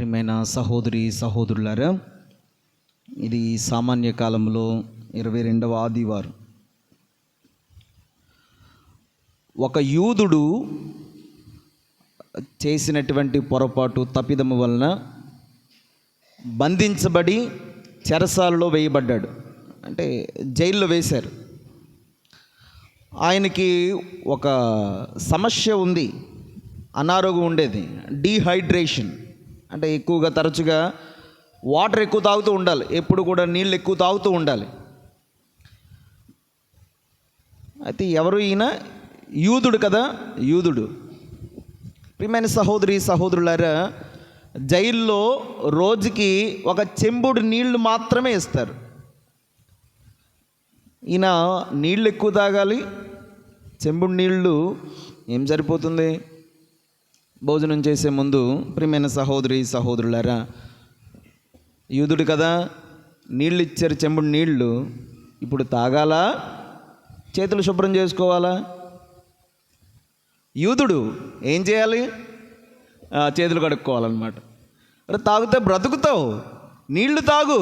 ప్రియమైన సహోదరి సహోదరులారా ఇది సామాన్య కాలంలో ఇరవై రెండవ ఆదివారం. ఒక యూదుడు చేసినటువంటి పొరపాటు తప్పిదము వలన బంధించబడి చెరసాలలో వేయబడ్డాడు. అంటే జైల్లో వేశారు. ఆయనకి ఒక సమస్య ఉంది. అనారోగ్యం ఉండేది. డీహైడ్రేషన్. అంటే ఎక్కువగా తరచుగా వాటర్ ఎక్కువ తాగుతూ ఉండాలి. ఎప్పుడు కూడా నీళ్ళు ఎక్కువ తాగుతూ ఉండాలి. అయితే ఎవరు ఈయన? యూదుడు కదా? యూదుడు. ప్రియమైన సహోదరి సహోదరులారా జైల్లో రోజుకి ఒక చెంబుడు నీళ్ళు మాత్రమే ఇస్తారు. ఈయన నీళ్ళు ఎక్కువ తాగాలి. చెంబుడు నీళ్ళు ఏం సరిపోతుంది? భోజనం చేసే ముందు ప్రియమైన సహోదరి సహోదరులారా యూదుడు కదా నీళ్ళు ఇచ్చారు చెంబుడు నీళ్ళు ఇప్పుడు తాగాలా? చేతులు శుభ్రం చేసుకోవాలా? యూదుడు ఏం చేయాలి? చేతులు కడుక్కోవాలన్నమాట. అరే తాగితే బ్రతుకుతావు నీళ్ళు తాగు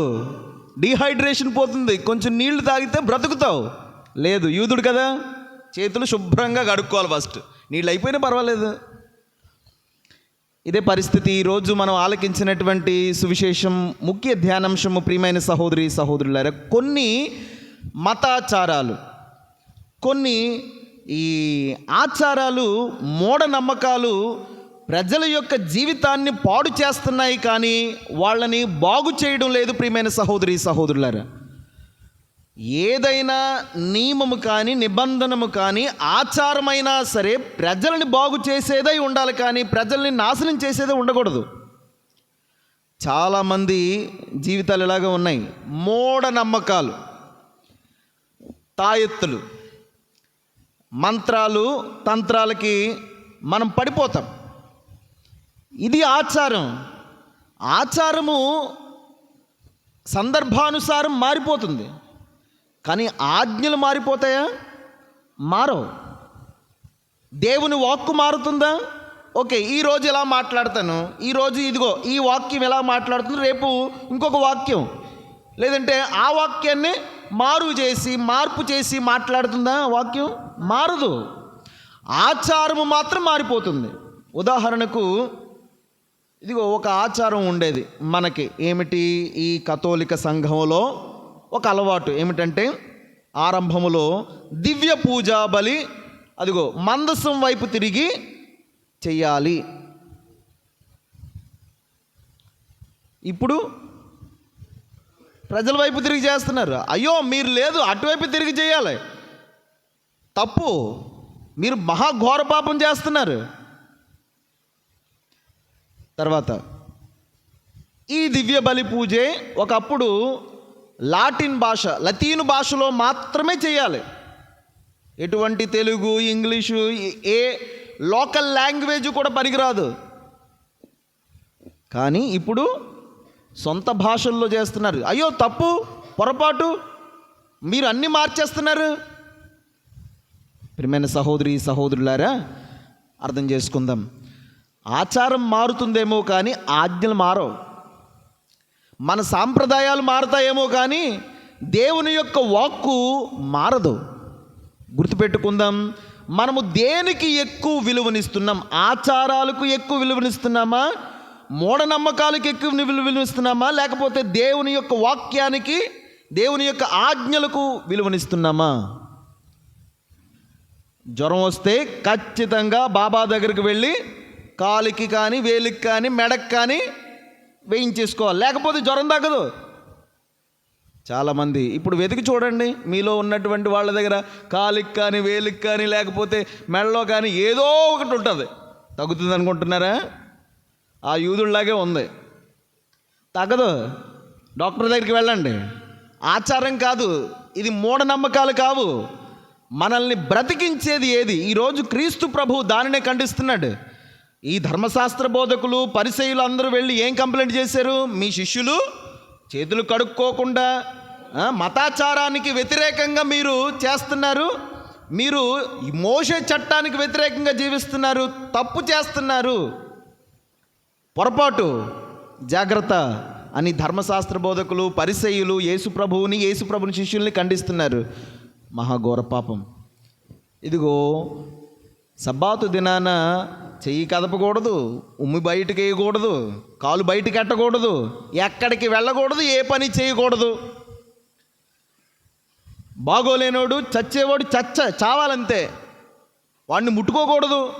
డీహైడ్రేషన్ పోతుంది కొంచెం నీళ్ళు తాగితే బ్రతుకుతావు. లేదు యూదుడు కదా చేతులు శుభ్రంగా కడుక్కోవాలి ఫస్ట్. నీళ్ళు అయిపోయినా పర్వాలేదు. ఇదే పరిస్థితి. ఈరోజు మనం ఆలకించినటువంటి సువిశేషం ముఖ్య ధ్యానాంశము ప్రియమైన సహోదరి సహోదరులారా కొన్ని మతాచారాలు. కొన్ని ఈ ఆచారాలు మూఢనమ్మకాలు ప్రజల యొక్క జీవితాన్ని పాడు చేస్తున్నాయి కానీ వాళ్ళని బాగు చేయడం లేదు ప్రియమైన సహోదరి సహోదరులారా. ఏదైనా నియమము కానీ నిబంధనము కానీ ఆచారమైనా సరే ప్రజల్ని బాగు చేసేదై ఉండాలి కానీ ప్రజల్ని నాశనం చేసేదే ఉండకూడదు. చాలామంది జీవితాలు ఇలాగే ఉన్నాయి. మూఢనమ్మకాలు తాయెత్తులు మంత్రాలు తంత్రాలకి మనం పడిపోతాం. ఇది ఆచారం. ఆచారము సందర్భానుసారం మారిపోతుంది. కానీ ఆజ్ఞలు మారిపోతాయా? మారవు. దేవుని వాక్కు మారుతుందా? ఓకే ఈ రోజు ఎలా మాట్లాడతాను? ఈరోజు ఇదిగో ఈ వాక్యం ఎలా మాట్లాడుతుంది రేపు ఇంకొక వాక్యం. లేదంటే ఆ వాక్యాన్ని మారు చేసి మార్పు చేసి మాట్లాడుతుందా వాక్యం? మారదు. ఆచారము మాత్రం మారిపోతుంది. ఉదాహరణకు ఇదిగో ఒక ఆచారం ఉండేది మనకి. ఏమిటి? ఈ కథోలిక సంఘంలో ఒక అలవాటు ఏమిటంటే ఆరంభములో దివ్య పూజా బలి అదిగో మందసం వైపు తిరిగి చెయ్యాలి. ఇప్పుడు ప్రజల వైపు తిరిగి చేస్తున్నారు. అయ్యో మీరు లేదు అటువైపు తిరిగి చేయాలి తప్పు మీరు మహాఘోర పాపం చేస్తున్నారు. తర్వాత ఈ దివ్య బలి పూజే ఒకప్పుడు లాటిన్ భాష లతీను భాషలో మాత్రమే చేయాలి. ఎటువంటి తెలుగు ఇంగ్లీషు ఏ లోకల్ లాంగ్వేజ్ కూడా పనికిరాదు. కానీ ఇప్పుడు సొంత భాషల్లో చేస్తున్నారు. అయ్యో తప్పు పొరపాటు మీరు అన్నీ మార్చేస్తున్నారు. ప్రియమైన సహోదరి సహోదరులారా అర్థం చేసుకుందాం. ఆచారం మారుతుందేమో కానీ ఆజ్ఞలు మారవు. మన సాంప్రదాయాలు మారతాయేమో కానీ దేవుని యొక్క వాక్కు మారదు. గుర్తుపెట్టుకుందాం మనము దేనికి ఎక్కువ విలువనిస్తున్నాం? ఆచారాలకు ఎక్కువ విలువనిస్తున్నామా? మూఢనమ్మకాలకు ఎక్కువ విలువనిస్తున్నామా? లేకపోతే దేవుని యొక్క వాక్యానికి దేవుని యొక్క ఆజ్ఞలకు విలువనిస్తున్నామా? జ్వరం వస్తే ఖచ్చితంగా బాబా దగ్గరికి వెళ్ళి కాలికి కానీ వేలికి కానీ మెడకి కానీ వేయించేసుకోవాలి లేకపోతే జ్వరం తగ్గదు. చాలామంది ఇప్పుడు వెతికి చూడండి మీలో ఉన్నటువంటి వాళ్ళ దగ్గర కాలికి కానీ వేలికి కానీ లేకపోతే మెడలో కానీ ఏదో ఒకటి ఉంటుంది. తగ్గుతుంది అనుకుంటున్నారా? ఆ యూదుల్లాగే ఉంది. తగ్గదు. డాక్టర్ దగ్గరికి వెళ్ళండి. ఆచారం కాదు. ఇది మూఢనమ్మకాలు కావు. మనల్ని బ్రతికించేది ఏది? ఈరోజు క్రీస్తు ప్రభు దానినే ఖండిస్తున్నాడు. ఈ ధర్మశాస్త్ర బోధకులు పరిసయులు అందరూ వెళ్ళి ఏం కంప్లైంట్ చేశారు? మీ శిష్యులు చేతులు కడుక్కోకుండా మతాచారానికి వ్యతిరేకంగా మీరు చేస్తున్నారు. మీరు ఈ మోసే చట్టానికి వ్యతిరేకంగా జీవిస్తున్నారు. తప్పు చేస్తున్నారు. పొరపాటు. జాగ్రత్త అని ధర్మశాస్త్ర బోధకులు పరిసయులు యేసుప్రభువుని యేసుప్రభుని శిష్యుల్ని ఖండిస్తున్నారు. మహాఘోర పాపం. ఇదిగో సబ్బాతు దినాన చెయ్యి కదపకూడదు ఉమ్మి బయటకు వేయకూడదు కాలు బయటకు ఎట్టకూడదు ఎక్కడికి వెళ్ళకూడదు ఏ పని చేయకూడదు. బాగోలేనోడు చచ్చేవాడు చచ్చ చావాలంతే. వాడిని ముట్టుకోకూడదు.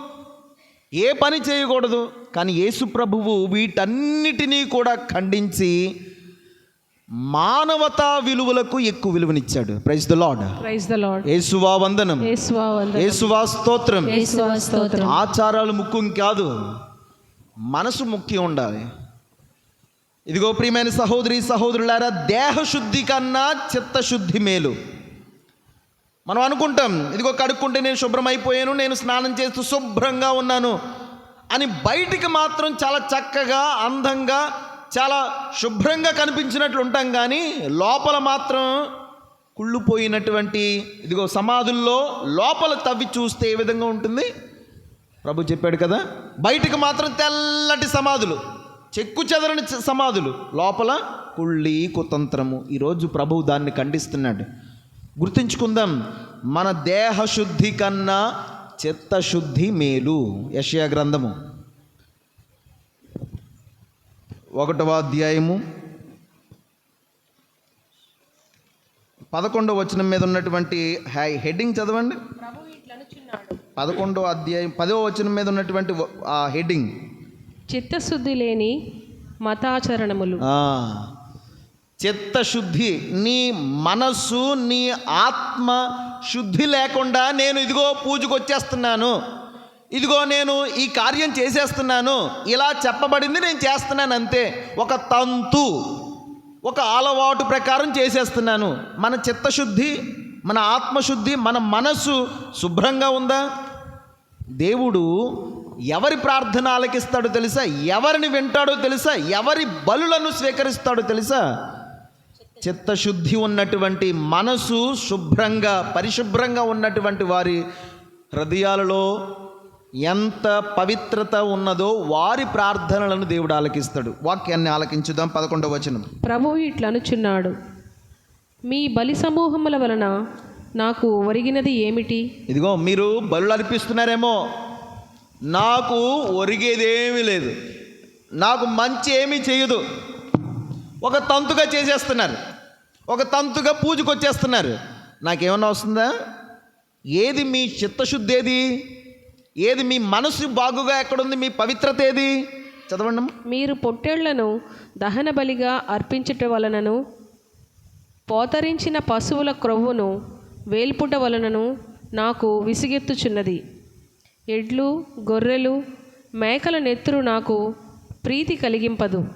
ఏ పని చేయకూడదు. కానీ యేసు ప్రభువు వీటన్నిటినీ కూడా ఖండించి మానవతా విలువలకు ఎక్కువ విలువనిచ్చాడు. Praise the lord praise the lord యేసువా వందనం. యేసువా వందనం. యేసువా స్తోత్రం. యేసువా స్తోత్రం. ఆచారాలు ముఖ్యం కాదు. మనసు ముఖ్యం ఉండాలి. ఇదిగో ప్రియమైన సహోదరి సహోదరులారా దేహశుద్ధి కన్నా చిత్తశుద్ధి మేలు. మనం అనుకుంటాం ఇదిగో కడుక్కుంటే నేను శుభ్రమైపోయాను నేను స్నానం చేస్తూ శుభ్రంగా ఉన్నాను అని బయటికి మాత్రం చాలా చక్కగా అందంగా చాలా శుభ్రంగా కనిపించినట్లు ఉంటాం కానీ లోపల మాత్రం కుళ్ళుపోయినటువంటి ఇదిగో సమాధుల్లో లోపల తవ్వి చూస్తే ఏ విధంగా ఉంటుంది? ప్రభు చెప్పాడు కదా బయటికి మాత్రం తెల్లటి సమాధులు చెక్కు చెదరని సమాధులు లోపల కుళ్ళి కుతంత్రము. ఈరోజు ప్రభువు దాన్ని ఖండిస్తున్నాడు. గుర్తుంచుకుందాం మన దేహశుద్ధి కన్నా చిత్తశుద్ధి మేలు. యషయా గ్రంథము. ఒకటవ అధ్యాయము. పదకొండవ వచనం మీద ఉన్నటువంటి హై హెడ్డింగ్ చదవండి. పదకొండవ అధ్యాయం పదవ వచనం మీద ఉన్నటువంటి ఆ హెడ్డింగ్. చిత్తశుద్ధి లేని మతాచరణములు. చిత్తశుద్ధి నీ మనస్సు నీ ఆత్మ శుద్ధి లేకుండా నేను ఇదిగో పూజకు వచ్చేస్తున్నాను ఇదిగో నేను ఈ కార్యం చేసేస్తున్నాను ఇలా చెప్పబడింది నేను చేస్తున్నాను అంతే ఒక తంతు ఒక అలవాటు ప్రకారం చేసేస్తున్నాను. మన చిత్తశుద్ధి మన ఆత్మశుద్ధి మన మనస్సు శుభ్రంగా ఉందా? దేవుడు ఎవరి ప్రార్థన ఆలకిస్తాడో తెలుసా? ఎవరిని వింటాడో తెలుసా? ఎవరి బలులను స్వీకరిస్తాడో తెలుసా? చిత్తశుద్ధి ఉన్నటువంటి మనసు శుభ్రంగా పరిశుభ్రంగా ఉన్నటువంటి వారి హృదయాలలో ఎంత పవిత్రత ఉన్నదో వారి ప్రార్థనలను దేవుడు ఆలకిస్తాడు. వాక్యాన్ని ఆలకించుదాం పదకొండవ వచనం. ప్రభువు ఇట్లనుచున్నాడు మీ బలి సమూహముల వలన నాకు ఒరిగినది ఏమిటి? ఇదిగో మీరు బలులు అర్పిస్తున్నారేమో. నాకు ఒరిగేదేమీ లేదు. నాకు మంచి ఏమీ చేయదు. ఒక తంతుగా చేసేస్తున్నారు. ఒక తంతుగా పూజకు వచ్చేస్తున్నారు నాకేమన్నా వస్తుందా? ఏది మీ చిత్తశుద్ధి ఏది ఏది మీ మనసు బాగుగా ఎక్కడుంది మీ పవిత్రత ఏది? చదవండి. మీరు పొట్టేళ్ళను దహన బలిగా అర్పించుట వలనను పోతరించిన పశువుల క్రొవ్వును వేల్పుట వలనను నాకు విసిగెత్తుచున్నది. ఎడ్లు గొర్రెలు మేకల నెత్తురు నాకు ప్రీతి కలిగింపదు.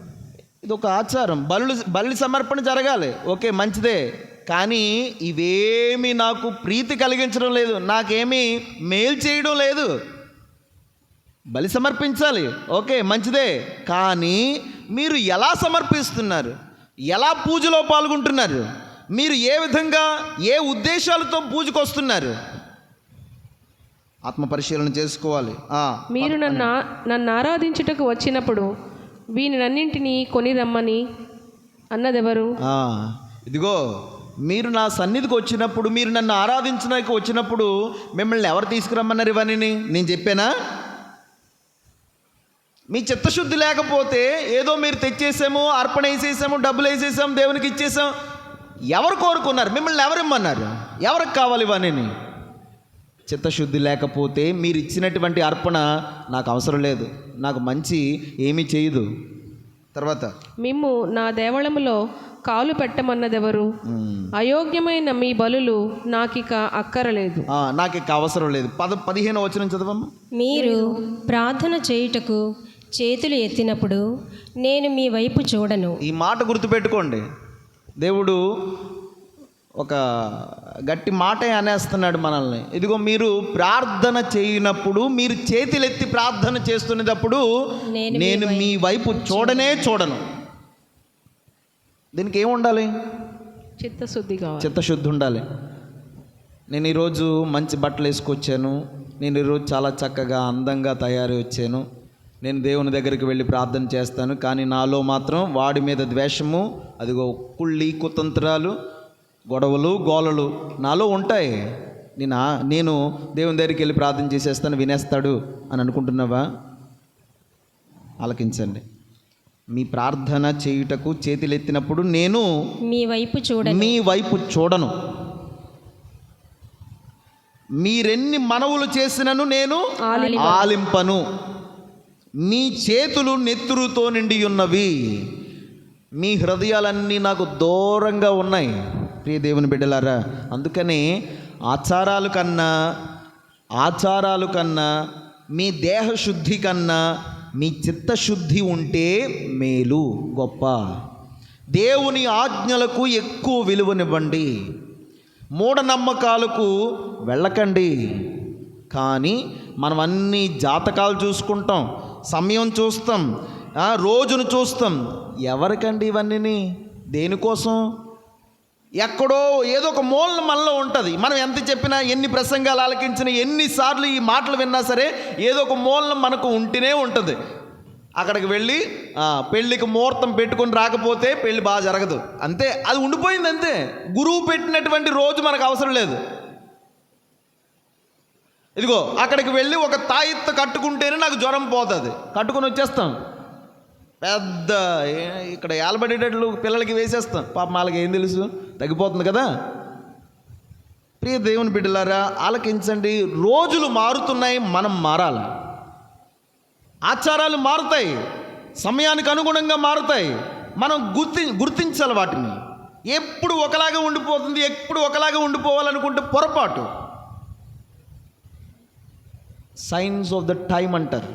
ఇది ఒక ఆచారం. బలు బలి సమర్పణ జరగాలి. ఓకే మంచిదే. కానీ ఇవేమి నాకు ప్రీతి కలిగించడం లేదు నాకేమీ మేలు చేయడం లేదు. బలి సమర్పించాలి ఓకే మంచిదే. కానీ మీరు ఎలా సమర్పిస్తున్నారు? ఎలా పూజలో పాల్గొంటున్నారు? మీరు ఏ విధంగా ఏ ఉద్దేశాలతో పూజకు వస్తున్నారు ఆత్మ పరిశీలన చేసుకోవాలి. మీరు నన్ను నన్ను ఆరాధించుటకు వచ్చినప్పుడు వీనినన్నింటినీ కొని రమ్మని అన్నదెవరు? ఇదిగో మీరు నా సన్నిధికి వచ్చినప్పుడు మీరు నన్ను ఆరాధించడానికి వచ్చినప్పుడు మిమ్మల్ని ఎవరు తీసుకురమ్మన్నారు ఇవన్నీ నేను చెప్పానా? మీ చిత్తశుద్ధి లేకపోతే ఏదో మీరు తెచ్చేసాము అర్పణ వేసేసాము డబ్బులు వేసేసాము దేవునికి ఇచ్చేసాం ఎవరు కోరుకున్నారు? మిమ్మల్ని ఎవరు ఇమ్మన్నారు? ఎవరికి కావాలి ఇవన్నీ చిత్తశుద్ధి లేకపోతే మీరు ఇచ్చినటువంటి అర్పణ నాకు అవసరం లేదు. నాకు మంచి ఏమీ చేయదు. తర్వాత మేము నా దేవళములో కాలు పెట్టమన్నదెవరు? అయోగ్యమైన మీ బలులు నాకిక అక్కరలేదు. ఆ, నాకు ఇక అవసరం లేదు. పద పదిహేను వచ్చిన చదవమ్మా. మీరు ప్రార్థన చేయుటకు చేతులు ఎత్తినప్పుడు నేను మీ వైపు చూడను. ఈ మాట గుర్తుపెట్టుకోండి. దేవుడు ఒక గట్టి మాటే అనేస్తున్నాడు మనల్ని. ఇదిగో మీరు ప్రార్థన చేయనప్పుడు మీరు చేతులెత్తి ప్రార్థన చేస్తున్నప్పుడు నేను మీ వైపు చూడనే చూడను. దీనికి ఏముండాలి చిత్తశుద్ధి కావాలి. చిత్తశుద్ధి ఉండాలి నేను ఈరోజు మంచి బట్టలు వేసుకొచ్చాను. నేను ఈరోజు చాలా చక్కగా అందంగా తయారై వచ్చాను. నేను దేవుని దగ్గరికి వెళ్ళి ప్రార్థన చేస్తాను. కానీ నాలో మాత్రం వాడి మీద ద్వేషము అదిగో కుళ్ళి కుతంత్రాలు గొడవలు గోలలు నాలో ఉంటాయి. నేను నేను దేవుని దగ్గరికి వెళ్ళి ప్రార్థన చేసేస్తాను. వినేస్తాడు అని అనుకుంటున్నావా? ఆలకించండి. మీ ప్రార్థన చేయుటకు చేతులెత్తినప్పుడు నేను మీ వైపు చూడండి మీ వైపు చూడను. మీరెన్ని మనవులు చేసినను నేను ఆలింపను. మీ చేతులు నెత్తురుతో నిండి ఉన్నవి మీ హృదయాలన్నీ నాకు దూరంగా ఉన్నాయి. ప్రియ దేవుని బిడ్డలారా అందుకని ఆచారాలు కన్నా ఆచారాలు కన్నా మీ దేహ శుద్ధి కన్నా మీ చిత్తశుద్ధి ఉంటే మేలు గొప్ప. దేవుని ఆజ్ఞలకు ఎక్కువ విలువనివ్వండి. మూఢనమ్మకాలకు వెళ్ళకండి. కానీ మనం అన్ని జాతకాలు చూసుకుంటాం సమయం చూస్తాం రోజును చూస్తాం. ఎవరికండి ఇవన్నీ దేనికోసం? ఎక్కడో ఏదో ఒక మూల మనలో ఉంటుంది. మనం ఎంత చెప్పినా ఎన్ని ప్రసంగాలు ఆలకించినా ఎన్నిసార్లు ఈ మాటలు విన్నా సరే ఏదో ఒక మూలం మనకు ఉంటేనే ఉంటుంది. అక్కడికి వెళ్ళి పెళ్ళికి ముహూర్తం పెట్టుకొని రాకపోతే పెళ్ళి బాగా జరగదు. అంతే. అది ఉండిపోయింది అంతే. గురువు పెట్టినటువంటి రోజు మనకు అవసరం లేదు. ఇదిగో అక్కడికి వెళ్ళి ఒక తాయిత్త కట్టుకుంటేనే నాకు జ్వరం పోతుంది. కట్టుకొని వచ్చేస్తాం. పెద్ద ఇక్కడ ఏలబడేటట్లు పిల్లలకి వేసేస్తాం. పాప వాళ్ళకి ఏం తెలుసు? తగ్గిపోతుంది కదా? ప్రియ దేవుని బిడ్డలారా ఆలకించండి. రోజులు మారుతున్నాయి మనం మారాలి. ఆచారాలు మారుతాయి సమయానికి అనుగుణంగా మారుతాయి. మనం గుర్తి గుర్తించాలి వాటిని. ఎప్పుడు ఒకలాగా ఉండిపోతుంది ఎప్పుడు ఒకలాగా ఉండిపోవాలనుకుంటే పొరపాటు. సైన్స్ ఆఫ్ ద టైం అంటారు.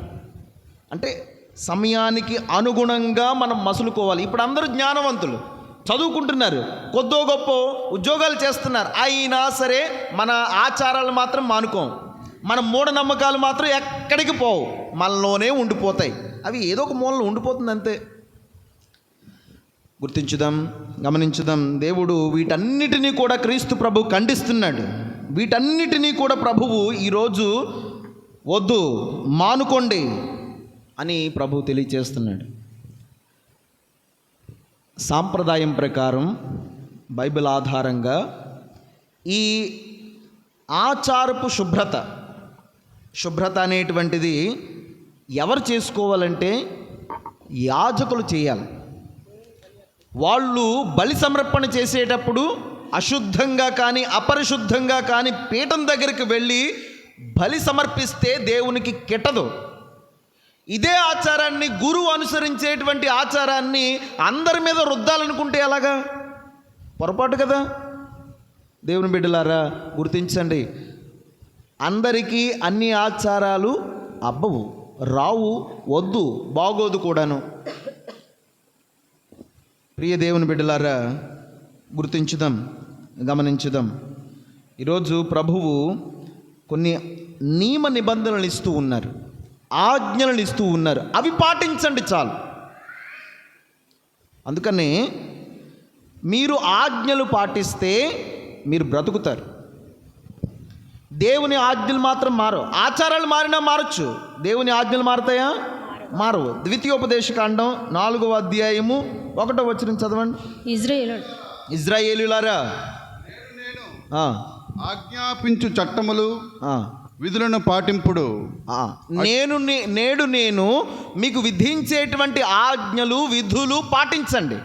అంటే సమయానికి అనుగుణంగా మనం మసులుకోవాలి. ఇప్పుడు అందరూ జ్ఞానవంతులు. చదువుకుంటున్నారు. కొద్దో గొప్ప ఉద్యోగాలు చేస్తున్నారు. అయినా సరే మన ఆచారాలు మాత్రం మానుకోం. మన మూఢనమ్మకాలు మాత్రం ఎక్కడికి పోవు. మనలోనే ఉండిపోతాయి. అవి ఏదో ఒక మూలలో ఉండిపోతుంది అంతే గుర్తించుదాం గమనించుదాం. దేవుడు వీటన్నిటినీ కూడా క్రీస్తు ప్రభు ఖండిస్తున్నాడు. వీటన్నిటినీ కూడా ప్రభువు ఈరోజు వద్దు మానుకోండి అని ప్రభు తెలియచేస్తున్నాడు. సాంప్రదాయం ప్రకారం బైబిల్ ఆధారంగా ఈ ఆచారపు శుభ్రత శుభ్రత అనేటువంటిది ఎవరు చేసుకోవాలంటే యాజకులు చేయాలి. వాళ్ళు బలి సమర్పణ చేసేటప్పుడు అశుద్ధంగా కానీ అపరిశుద్ధంగా కానీ పీఠం దగ్గరికి వెళ్ళి బలి సమర్పిస్తే దేవునికి కెట్టదు. ఇదే ఆచారాన్ని గురువు అనుసరించేటువంటి ఆచారాన్ని అందరి మీద రుద్దాలనుకుంటే ఎలాగా? పొరపాటు కదా? దేవుని బిడ్డలారా గుర్తించండి. అందరికీ అన్ని ఆచారాలు అబ్బవు రావు వద్దు బాగోదు కూడాను. ప్రియ దేవుని బిడ్డలారా గుర్తించుదాం గమనించుదాం. ఈరోజు ప్రభువు కొన్ని నియమ నిబంధనలు ఇస్తూ ఉన్నారు. ఆజ్ఞలను ఇస్తూ ఉన్నారు. అవి పాటించండి చాలు. అందుకని మీరు ఆజ్ఞలు పాటిస్తే మీరు బ్రతుకుతారు. దేవుని ఆజ్ఞలు మాత్రం మారవు. ఆచారాలు మారినా మారచ్చు. దేవుని ఆజ్ఞలు మారతాయా? మారవు. ద్వితీయోపదేశకాండం నాలుగవ అధ్యాయము ఒకటో వచ్చిన చదవండి. ఇజ్రాయేల్. ఇజ్రాయేలులారా? ఆజ్ఞాపించు చట్టములు ఆ, విధులను పాటింపుడు. నేను నే- నేడు నేను మీకు విధించేటువంటి ఆజ్ఞలు విధులు పాటించండి.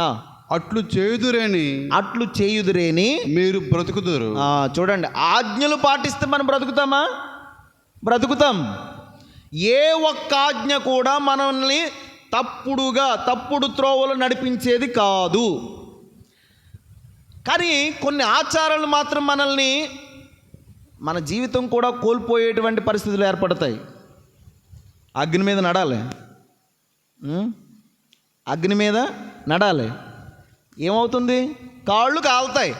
ఆ, అట్లు చేయుదురేని అట్లు చేయుదురేని మీరు బ్రతుకుదురు. చూడండి ఆజ్ఞలు పాటిస్తే మనం బ్రతుకుతామా? బ్రతుకుతాం. ఏ ఒక్క ఆజ్ఞ కూడా మనల్ని తప్పుడుగా తప్పుడు త్రోవలు నడిపించేది కాదు. కానీ కొన్ని ఆచారాలు మాత్రం మనల్ని మన జీవితం కూడా కోల్పోయేటువంటి పరిస్థితులు ఏర్పడతాయి. అగ్ని మీద నడాలి. అగ్ని మీద నడాలి. ఏమవుతుంది? కాళ్ళు కాలుతాయి.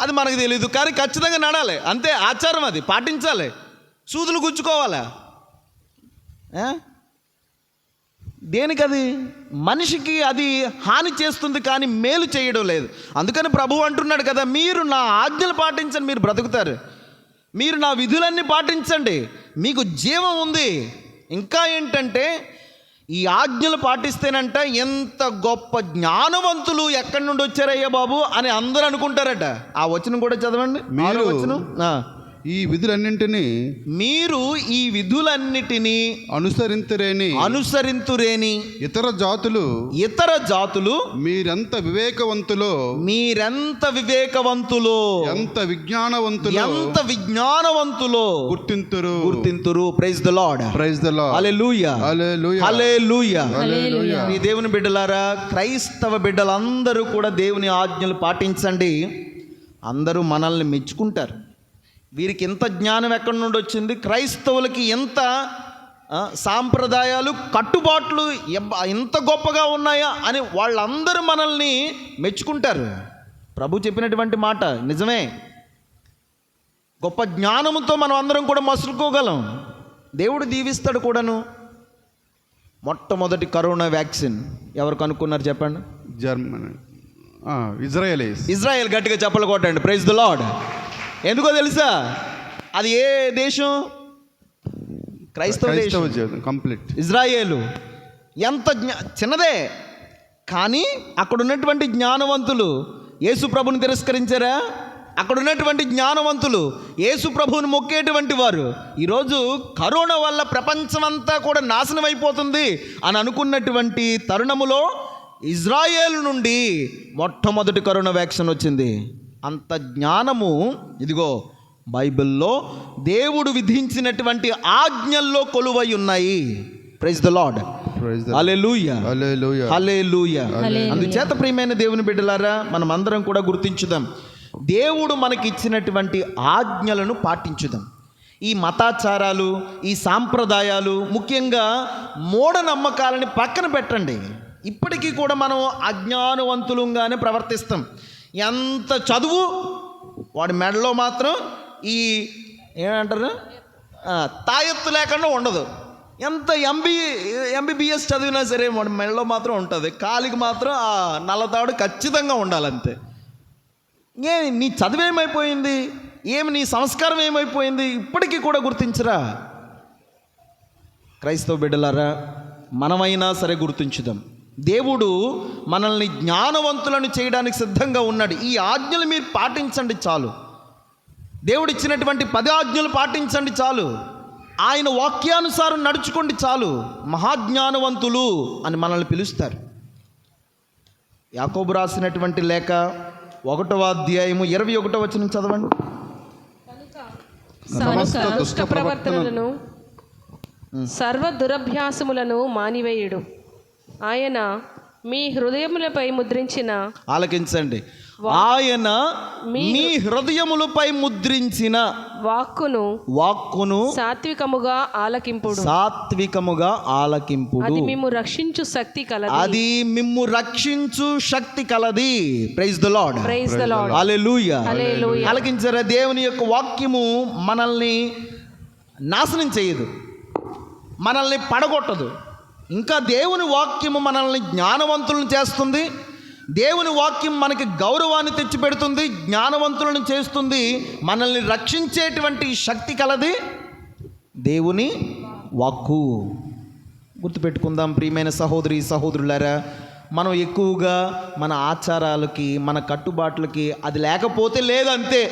అది మనకు తెలియదు కానీ ఖచ్చితంగా నడాలి. అంతే ఆచారం అది. పాటించాలి. సూదులు గుచ్చుకోవాలా? దేనికది? మనిషికి అది హాని చేస్తుంది కానీ మేలు చేయడం లేదు. అందుకని ప్రభు అంటున్నాడు కదా మీరు నా ఆజ్ఞలు పాటించని మీరు బ్రతుకుతారు. మీరు నా విధులన్నీ పాటించండి. మీకు జీవం ఉంది. ఇంకా ఏంటంటే ఈ ఆజ్ఞలు పాటిస్తేనంట ఎంత గొప్ప జ్ఞానవంతులు ఎక్కడి నుండి వచ్చారయ్యా బాబు అని అందరూ అనుకుంటారట. ఆ వచనం కూడా చదవండి. మీరు-. ఈ విధులన్నింటినీ మీరు ఈ విధులన్నిటినీ అనుసరించరేని అనుసరింతురేని. ఇతర జాతులు ఇతర జాతులు మీరెంత వివేకవంతులో మీరెంత వివేకవంతులో ఎంత విజ్ఞానవంతులో ఎంత విజ్ఞానవంతులో గుర్తింతురు. గుర్తింతురు. Praise the lord praise the lord హల్లెలూయా హల్లెలూయా. హల్లెలూయా హల్లెలూయా. ఈ దేవుని బిడ్డలారా క్రైస్తవ బిడ్డలందరూ కూడా దేవుని ఆజ్ఞలు పాటించండి. అందరూ మనల్ని మెచ్చుకుంటారు. వీరికి ఎంత జ్ఞానం ఎక్కడి నుండి వచ్చింది? క్రైస్తవులకి ఎంత ఆ, సాంప్రదాయాలు కట్టుబాట్లు ఎంత గొప్పగా ఉన్నాయా అని వాళ్ళందరూ మనల్ని మెచ్చుకుంటారు. ప్రభు చెప్పినటువంటి మాట నిజమే. గొప్ప జ్ఞానంతో మనం అందరం కూడా మసులుకోగలం. దేవుడు దీవిస్తాడు కూడాను. మొట్టమొదటి కరోనా వ్యాక్సిన్ ఎవరు కనుక్కున్నారు చెప్పండి? జర్మనీ ఆ, ఇజ్రాయలీస్. ఇజ్రాయెల్ గట్టిగా చెప్పలు కొట్టండి. Praise the lord. ఎందుకో తెలుసా? అది ఏ దేశం? క్రైస్తవ దేశం. కంప్లీట్. ఇజ్రాయేలు. ఎంత జ్ఞా చిన్నదే. కానీ అక్కడ ఉన్నటువంటి జ్ఞానవంతులు యేసు ప్రభుని తిరస్కరించారా? అక్కడ ఉన్నటువంటి జ్ఞానవంతులు యేసు ప్రభువుని మొక్కేటువంటి వారు. ఈరోజు కరోనా వల్ల ప్రపంచమంతా కూడా నాశనం అయిపోతుంది అని అనుకున్నటువంటి తరుణములో ఇజ్రాయేల్ నుండి మొట్టమొదటి కరోనా వ్యాక్సిన్ వచ్చింది. అంత జ్ఞానము ఇదిగో బైబిల్లో దేవుడు విధించినటువంటి ఆజ్ఞల్లో కొలువై ఉన్నాయి. ప్రైజ్ ద హల్లెలూయా అందుచేత ప్రియమైన దేవుని బిడ్డలారా మనం అందరం కూడా గుర్తించుదాం. దేవుడు మనకి ఇచ్చినటువంటి ఆజ్ఞలను పాటించుదాం. ఈ మతాచారాలు ఈ సాంప్రదాయాలు ముఖ్యంగా మూఢనమ్మకాలని పక్కన పెట్టండి. ఇప్పటికీ కూడా మనం అజ్ఞానవంతులంగానే ప్రవర్తిస్తాం. ఎంత చదువు వాడి మెడలో మాత్రం ఈ ఏమంటారు? తాయెత్తు లేకుండా ఉండదు. ఎంత ఎంబీ ఎంబీబీఎస్ చదివినా సరే వాడి మెడలో మాత్రం ఉంటుంది. కాలికి మాత్రం ఆ నల్లతాడు ఖచ్చితంగా ఉండాలంతే. ఏ నీ చదివేమైపోయింది ఏమి నీ సంస్కారం ఏమైపోయింది? ఇప్పటికీ కూడా గుర్తించరా? క్రైస్తవ బిడ్డలారా మనమైనా సరే గుర్తించుదాం. దేవుడు మనల్ని జ్ఞానవంతులను చేయడానికి సిద్ధంగా ఉన్నాడు. ఈ ఆజ్ఞలు మీరు పాటించండి చాలు. దేవుడు ఇచ్చినటువంటి పది ఆజ్ఞలు పాటించండి చాలు. ఆయన వాక్యానుసారం నడుచుకోండి చాలు. మహాజ్ఞానవంతులు అని మనల్ని పిలుస్తారు. యాకోబు రాసినటువంటి లేఖ ఒకటవ అధ్యాయము ఇరవై ఒకటో వచ్చిన చదవండి. సమస్త దుష్ట దుష్ట ప్రవర్తనలను సర్వ దురభ్యాసములను మానివేయుడు. ఆయన మీ హృదయములపై ముద్రించిన ఆలకించండి. ఆయన మీ హృదయములపై ముద్రించిన వాక్కును వాక్కును సాత్వికముగా ఆలకింపుడు. సాత్వికముగా ఆలకింపుడు. అది మేము రక్షించు శక్తి కలది. అది మిమ్ము రక్షించు శక్తి కలది. Praise the lord praise the lord హల్లెలూయా హల్లెలూయా. ఆలకించారా దేవుని యొక్క వాక్యము మనల్ని నాశనం చేయదు. మనల్ని పడగొట్టదు. ఇంకా దేవుని వాక్యము మనల్ని జ్ఞానవంతులను చేస్తుంది. దేవుని వాక్యం మనకి గౌరవాన్ని తెచ్చిపెడుతుంది జ్ఞానవంతులను చేస్తుంది. మనల్ని రక్షించేటువంటి శక్తి కలది దేవుని వాక్కు. గుర్తుపెట్టుకుందాం ప్రియమైన సహోదరి సహోదరులారా మనం ఎక్కువగా మన ఆచారాలకి మన కట్టుబాట్లకి అది లేకపోతే లేదు అంతే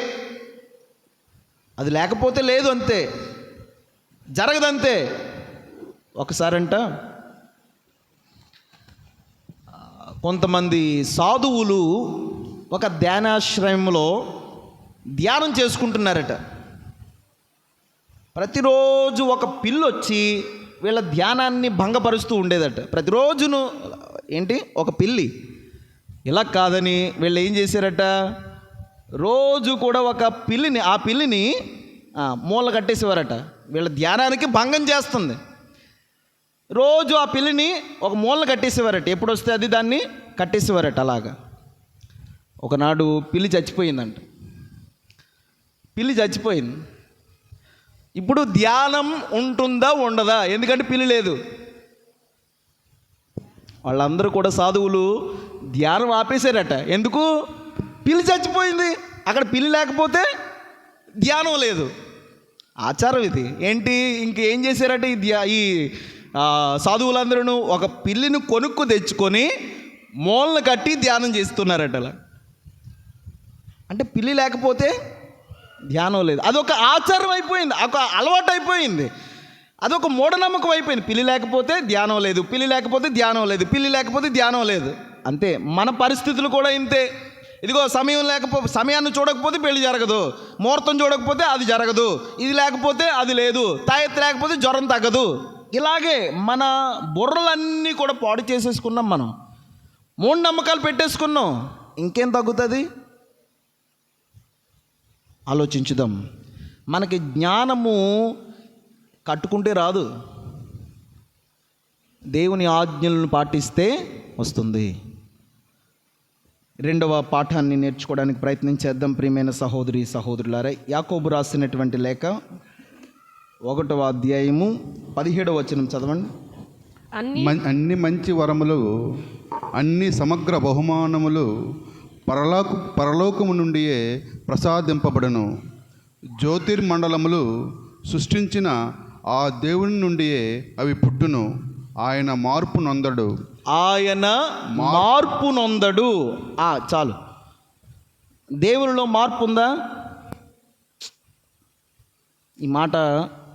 అది లేకపోతే లేదు అంతే జరగదంతే. ఒకసారంట ఆ, కొంతమంది సాధువులు ఒక ధ్యానాశ్రయంలో ధ్యానం చేసుకుంటున్నారట. ప్రతిరోజు ఒక పిల్లు వచ్చి వీళ్ళ ధ్యానాన్ని భంగపరుస్తూ ఉండేదట. ప్రతిరోజును ఏంటి? ఒక పిల్లి. ఇలా కాదని వీళ్ళు ఏం చేశారట? రోజు కూడా ఒక పిల్లిని ఆ పిల్లిని మూల కట్టేసేవారట. వీళ్ళ ధ్యానానికి భంగం చేస్తుంది. రోజు ఆ పిల్లిని ఒక మూలన కట్టేసేవారట. ఎప్పుడు వస్తే అది దాన్ని కట్టేసేవారట అలాగా. ఒకనాడు పిల్లి చచ్చిపోయిందంట. పిల్లి చచ్చిపోయింది. ఇప్పుడు ధ్యానం ఉంటుందా ఉండదా? ఎందుకంటే పిల్లి లేదు. వాళ్ళందరూ కూడా సాధువులు ధ్యానం ఆపేశారట. ఎందుకు? పిల్లి చచ్చిపోయింది. అక్కడ పిల్లి లేకపోతే ధ్యానం లేదు. ఆచారం ఇది. ఏంటి? ఇంకేం చేశారట ఈ ధ్యా- ఈ సాధువులందరూ ఒక పిల్లిని కొనుక్కు తెచ్చుకొని మూలను కట్టి ధ్యానం చేస్తున్నారట అలా. అంటే పిల్లి లేకపోతే ధ్యానం లేదు. అదొక ఆచారం అయిపోయింది ఒక అలవాటు అయిపోయింది. అదొక మూఢనమ్మకం అయిపోయింది. పిల్లి లేకపోతే ధ్యానం లేదు పిల్లి లేకపోతే ధ్యానం లేదు పిల్లి లేకపోతే ధ్యానం లేదు. అంతే మన పరిస్థితులు కూడా ఇంతే. ఇదిగో సమయం లేకపో సమయాన్ని చూడకపోతే పెళ్ళి జరగదు. ముహూర్తం చూడకపోతే అది జరగదు. ఇది లేకపోతే అది లేదు. తాయెత్తు లేకపోతే జ్వరం తగ్గదు. ఇలాగే మన బుర్రలన్నీ కూడా పాడు చేసేసుకున్నాం మనం. మూడు నమ్మకాలు పెట్టేసుకున్నాం. ఇంకేం తగ్గుతుంది? ఆలోచించుదాం. మనకి జ్ఞానము కట్టుకుంటే రాదు. దేవుని ఆజ్ఞలను పాటిస్తే వస్తుంది. రెండవ పాఠాన్ని నేర్చుకోవడానికి ప్రయత్నం చేద్దాం ప్రియమైన సహోదరి సహోదరులారా. యాకోబు రాసినటువంటి లేఖ ఒకటవ అధ్యాయము పదిహేడవ వచనం చదవండి. అన్ని మంచి వరములు అన్ని సమగ్ర బహుమానములు పరలోకు పరలోకము నుండియే ప్రసాదింపబడను. జ్యోతిర్మండలములు సృష్టించిన ఆ దేవుని నుండియే అవి పుట్టును. ఆయన మార్పు నొందడు. ఆయన మార్పు నొందడు. ఆ, చాలు. దేవునిలో మార్పు ఉందా? ఈ మాట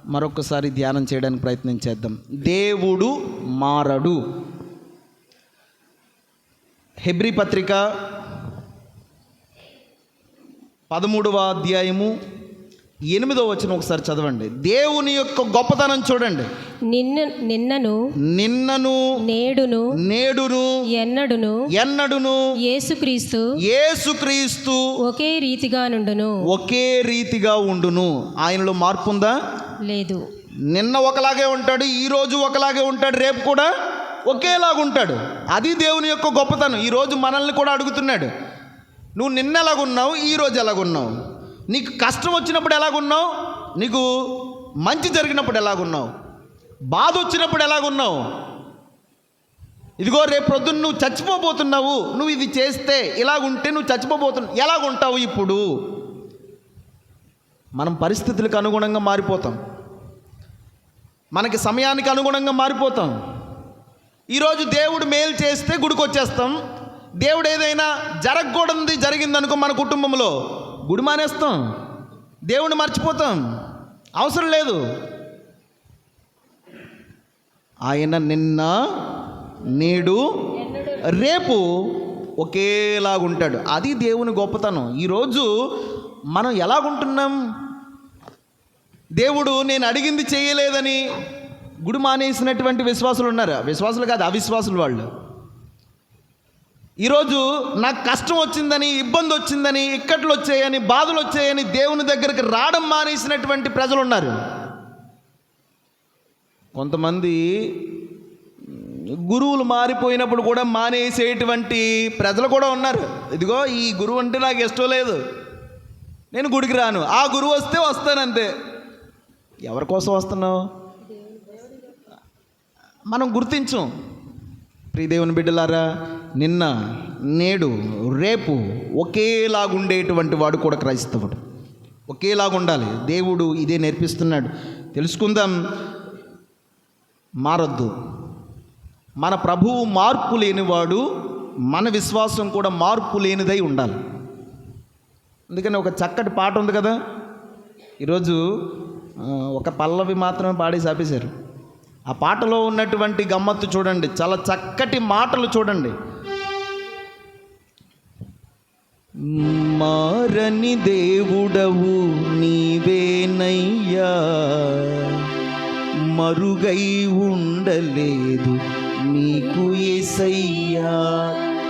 మరొకసారి ధ్యానం చేయడానికి ప్రయత్నం చేద్దాం. దేవుడు మారడు. హెబ్రి పత్రిక పదమూడవ అధ్యాయము ఎనిమిదవ వచనం ఒకసారి చదవండి. దేవుని యొక్క గొప్పతనం చూడండి. నిన్న నిన్నను నిన్నను నేడును నేడును ఎన్నడును ఎన్నడును యేసుక్రీస్తు యేసుక్రీస్తు ఒకే రీతిగా నుండును. ఒకే రీతిగా ఉండును. ఆయనలో మార్పు ఉందా? లేదు. నిన్న ఒకలాగే ఉంటాడు ఈ రోజు ఒకలాగే ఉంటాడు రేపు కూడా ఒకేలాగా ఉంటాడు. అది దేవుని యొక్క గొప్పతనం. ఈరోజు మనల్ని కూడా అడుగుతున్నాడు. నువ్వు నిన్న ఎలాగున్నావు ఈ రోజు ఎలాగున్నావు? నీకు కష్టం వచ్చినప్పుడు ఎలాగున్నావు? నీకు మంచి జరిగినప్పుడు ఎలాగున్నావు? బాధ వచ్చినప్పుడు ఎలాగున్నావు? ఇదిగో రేపు ప్రొద్దున నువ్వు చచ్చిపోబోతున్నావు. నువ్వు ఇది చేస్తే ఇలాగుంటే నువ్వు చచ్చిపోబోతున్నావు. ఎలాగుంటావు ఇప్పుడు? మనం పరిస్థితులకు అనుగుణంగా మారిపోతాం. మనకి సమయానికి అనుగుణంగా మారిపోతాం. ఈరోజు దేవుడు మేలు చేస్తే గుడికి వచ్చేస్తాం దేవుడు ఏదైనా జరగకూడదు జరిగిందనుకో మన కుటుంబంలో గుడి మానేస్తాం. దేవుడిని మర్చిపోతాం. అవసరం లేదు. ఆయన నిన్న నేడు రేపు ఒకేలాగుంటాడు. అది దేవుని గొప్పతనం. ఈరోజు మనం ఎలాగుంటున్నాం? దేవుడు నేను అడిగింది చేయలేదని గుడి మానేసినటువంటి విశ్వాసులు ఉన్నారు? విశ్వాసులు కాదు అవిశ్వాసులు వాళ్ళు. ఈరోజు నాకు కష్టం వచ్చిందని ఇబ్బంది వచ్చిందని ఇక్కట్లు వచ్చాయని బాధలు వచ్చాయని దేవుని దగ్గరికి రావడం మానేసినటువంటి ప్రజలు ఉన్నారు. కొంతమంది గురువులు మారిపోయినప్పుడు కూడా మానేసేటువంటి ప్రజలు కూడా ఉన్నారు. ఇదిగో ఈ గురువు అంటే నాకు ఇష్టం లేదు. నేను గుడికి రాను. ఆ గురువు వస్తే వస్తానంతే. ఎవరి కోసం వస్తున్నావు? మనం గుర్తించం. ప్రియదేవుని బిడ్డలారా నిన్న నేడు రేపు ఒకేలాగుండేటువంటి వాడు కూడా క్రైస్తవుడు. ఒకేలాగా ఉండాలి దేవుడు ఇదే నేర్పిస్తున్నాడు. తెలుసుకుందాం. మారద్దు. మన ప్రభువు మార్పు లేనివాడు మన విశ్వాసం కూడా మార్పు లేనిదై ఉండాలి. అందుకని ఒక చక్కటి పాట ఉంది కదా. ఈరోజు ఒక పల్లవి మాత్రమే పాడేసి ఆపేశారు. ఆ పాటలో ఉన్నటువంటి గమ్మత్తు చూడండి. చాలా చక్కటి మాటలు చూడండి. మారని దేవుడవు నీవేనయ్యా. మరుగై ఉండలేదు నీకు ఏసయ్యా.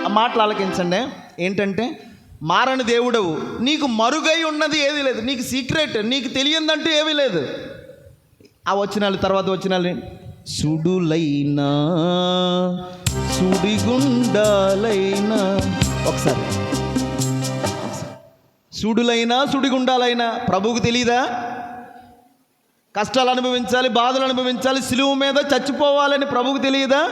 ఆ మాటలు ఆలకించండి. ఏంటంటే మారని దేవుడవు. నీకు మరుగై ఉన్నది ఏది లేదు. నీకు సీక్రెట్ నీకు తెలియందంటూ ఏమీ లేదు. ఆ వచ్చినాలు తర్వాత వచనాలు సుడులైనా సుడిగుండాలైనా ఒకసారి. సుడులైనా సుడిగుండాలైనా ప్రభువుకు తెలియదా కష్టాలు అనుభవించాలి బాధలు అనుభవించాలి సిలువు మీద చచ్చిపోవాలని ప్రభువుకు తెలియదా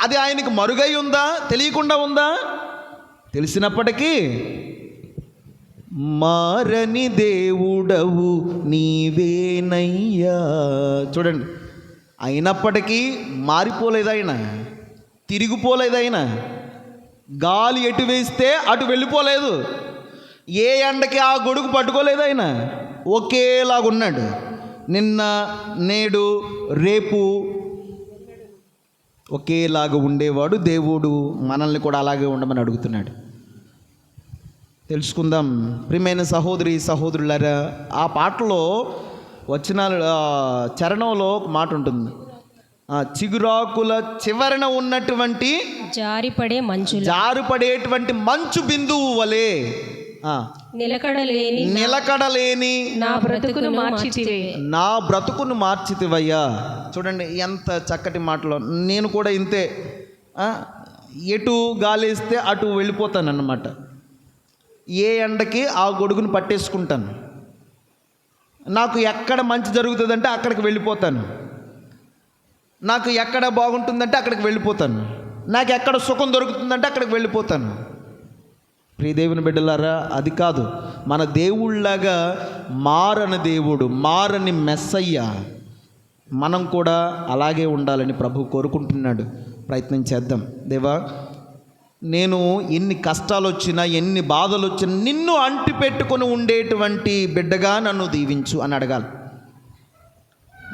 అది ఆయనకు మరుగై ఉందా? తెలియకుండా ఉందా? తెలిసినప్పటికీ మారని దేవుడవు నీవేనయ్యా. చూడండి అయినప్పటికీ మారిపోలేదు తిరిగిపోలేదైనా తిరిగిపోలేదు గాలి ఎటు వేస్తే అటు వెళ్ళిపోలేదు. ఏ ఎండకి ఆ గొడుగు పట్టుకోలేదు ఆయన ఒకేలాగున్నాడు. నిన్న నేడు రేపు ఒకేలాగా ఉండేవాడు దేవుడు మనల్ని కూడా అలాగే ఉండమని అడుగుతున్నాడు. తెలుసుకుందాం. ప్రియమైన సహోదరి సహోదరులారా ఆ పాటలో వచ్చిన చరణంలో ఒక మాట ఉంటుంది. ఆ, చిగురాకుల చివరన ఉన్నటువంటి జారిపడే మంచులు. జారుపడేటువంటి మంచు బిందువు వలె నిలకడలేని నిలకడలేని నా బ్రతుకును మార్చితివే. నా బ్రతుకును మార్చితివయ్యా. చూడండి ఎంత చక్కటి మాటలో. నేను కూడా ఇంతే. ఆ, ఎటు గాలేస్తే అటు వెళ్ళిపోతాను అన్నమాట ఏ ఎండకి ఆ గొడుగును పట్టేసుకుంటాను. నాకు ఎక్కడ మంచి జరుగుతుందంటే అక్కడికి వెళ్ళిపోతాను. నాకు ఎక్కడ బాగుంటుందంటే అక్కడికి వెళ్ళిపోతాను. నాకు ఎక్కడ సుఖం దొరుకుతుందంటే అక్కడికి వెళ్ళిపోతాను. ప్రియదేవుని బిడ్డలారా అది కాదు. మన దేవుళ్ళలాగా మారని దేవుడు మారని మెస్సయ్య మనం కూడా అలాగే ఉండాలని ప్రభు కోరుకుంటున్నాడు. ప్రయత్నం చేద్దాం. దేవా నేను ఎన్ని కష్టాలు వచ్చినా ఎన్ని బాధలు వచ్చినా నిన్ను అంటి పెట్టుకొని ఉండేటువంటి బిడ్డగా నన్ను దీవించు అని అడగాలి.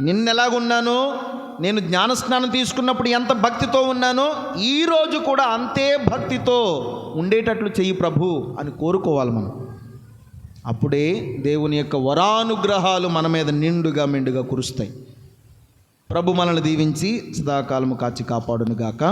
నిన్నెలాగున్నానో నేను జ్ఞానస్నానం తీసుకున్నప్పుడు ఎంత భక్తితో ఉన్నానో ఈరోజు కూడా అంతే భక్తితో ఉండేటట్లు చెయ్యి ప్రభు అని కోరుకోవాలి మనం. అప్పుడే దేవుని యొక్క వరానుగ్రహాలు మన మీద నిండుగా మెండుగా కురుస్తాయి. ప్రభు మనల్ని దీవించి సదాకాలము కాచి కాపాడునుగాక.